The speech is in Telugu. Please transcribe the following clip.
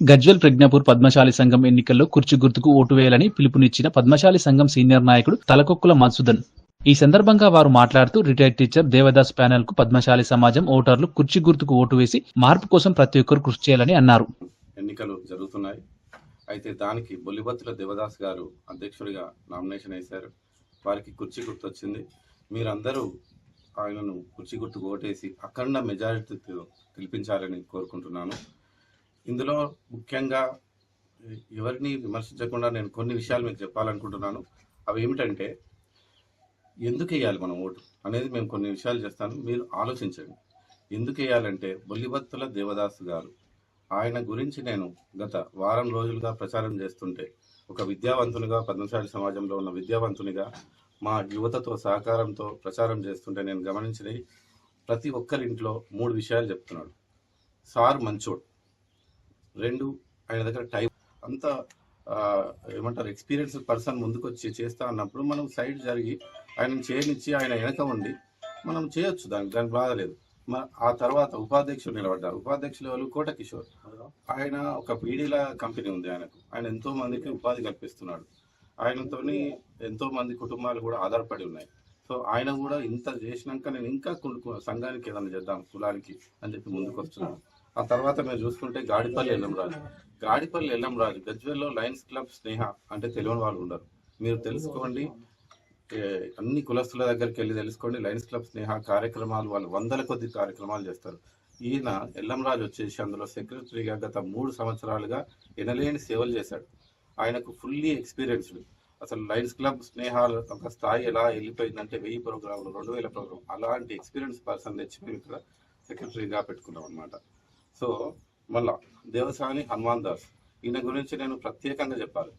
గజ్వెల్ ప్రజ్ఞాపూర్ పద్మశాలి సంఘం ఎన్నికల్లో కుర్చీ గుర్తుకు ఓటు వేయాలని పిలుపునిచ్చిన పద్మశాలి సంఘం సీనియర్ నాయకుడు తలకొక్కుల మధుసూదన్. ఈ సందర్భంగా వారు మాట్లాడుతూ రిటైర్డ్ టీచర్ దేవదాస్ ప్యానెల్కు పద్మశాలి సమాజం ఓటర్లు కుర్చీ గుర్తుకు ఓటు వేసి మార్పు కోసం ప్రతి ఒక్కరు కృషి చేయాలని అన్నారు. ఎన్నికలు జరుగుతున్నాయి. అయితే దానికి బొల్లిబత్తుల దేవదాస్ గారు అధ్యక్షుడిగా నామినేషన్ వేశారు. వారికి కుర్చీ గుర్తు వచ్చింది మీరందరూ ఆయనను కుర్చీ గుర్తుకు ఓటేసి అఖండ మెజారిటీతో గెలిపించాలని కోరుకుంటున్నాను. ఇందులో ముఖ్యంగా ఎవరిని విమర్శించకుండా నేను కొన్ని విషయాలు మీకు చెప్పాలనుకుంటున్నాను. అవి ఏమిటంటే ఎందుకు వేయాలి మనం ఓటు అనేది మేము కొన్ని విషయాలు చేస్తాను. మీరు ఆలోచించండి. ఎందుకు వేయాలంటే బొల్లిబత్తుల దేవదాస్ గారు ఆయన గురించి నేను గత వారం రోజులుగా ప్రచారం చేస్తుంటే ఒక విద్యావంతునిగా పద్మశాలి సమాజంలో ఉన్న విద్యావంతునిగా మా యువతతో సహకారంతో ప్రచారం చేస్తుంటే నేను గమనించినవి. ప్రతి ఒక్కరింట్లో మూడు విషయాలు చెప్తున్నాడు. సార్ మంచోడు. రెండు ఆయన దగ్గర టైం అంత ఏమంటారు ఎక్స్పీరియన్స్ పర్సన్ ముందుకు వచ్చి చేస్తా అన్నప్పుడు మనం సైడ్ జరిగి ఆయన చేయనిచ్చి ఆయన వెనక ఉండి మనం చేయొచ్చు దానికి దానికి బాధ లేదు. ఆ తర్వాత ఉపాధ్యక్షుడు నిలబడ్డారు ఉపాధ్యక్షులు ఎవరు? కోట కిషోర్. ఆయన ఒక పీడీల కంపెనీ ఉంది ఆయనకు. ఆయన ఎంతో మందికి ఉపాధి కల్పిస్తున్నాడు. ఆయనతోని ఎంతో మంది కుటుంబాలు కూడా ఆధారపడి ఉన్నాయి. సో ఆయన కూడా ఇంత చేసినాక నేను ఇంకా సంఘానికి ఏదైనా చేద్దాం కులానికి అని చెప్పి ముందుకు వస్తున్నాను ఆ తర్వాత మీరు చూసుకుంటే గాడిపల్లి ఎల్లంరాజు. గాడిపల్లి ఎల్లంరాజు గజ్వెల్లో లయన్స్ క్లబ్ స్నేహ అంటే తెలియని వాళ్ళు ఉండరు. మీరు తెలుసుకోండి అన్ని కులస్తుల దగ్గరికి వెళ్ళి తెలుసుకోండి లయన్స్ క్లబ్ స్నేహ కార్యక్రమాలు వాళ్ళు వందల కొద్ది కార్యక్రమాలు చేస్తారు. ఈయన ఎల్లంరాజు వచ్చేసి అందులో సెక్రటరీగా గత మూడు సంవత్సరాలుగా ఎనలేని సేవలు చేశాడు. ఆయనకు ఫుల్లీ ఎక్స్పీరియన్స్డ్. అసలు లయన్స్ క్లబ్ స్నేహాలు ఒక స్థాయి ఎలా వెళ్ళిపోయిందంటే వెయ్యి ప్రోగ్రాంలు రెండు వేల ప్రోగ్రాం అలాంటి ఎక్స్పీరియన్స్ పర్సన్ తెచ్చి మేము ఇక్కడ సెక్రటరీగా పెట్టుకున్నాం అనమాట సో మళ్ళా దేవసాని హనుమాన్ దాస్. ఈయన గురించి నేను ప్రత్యేకంగా చెప్పాలి.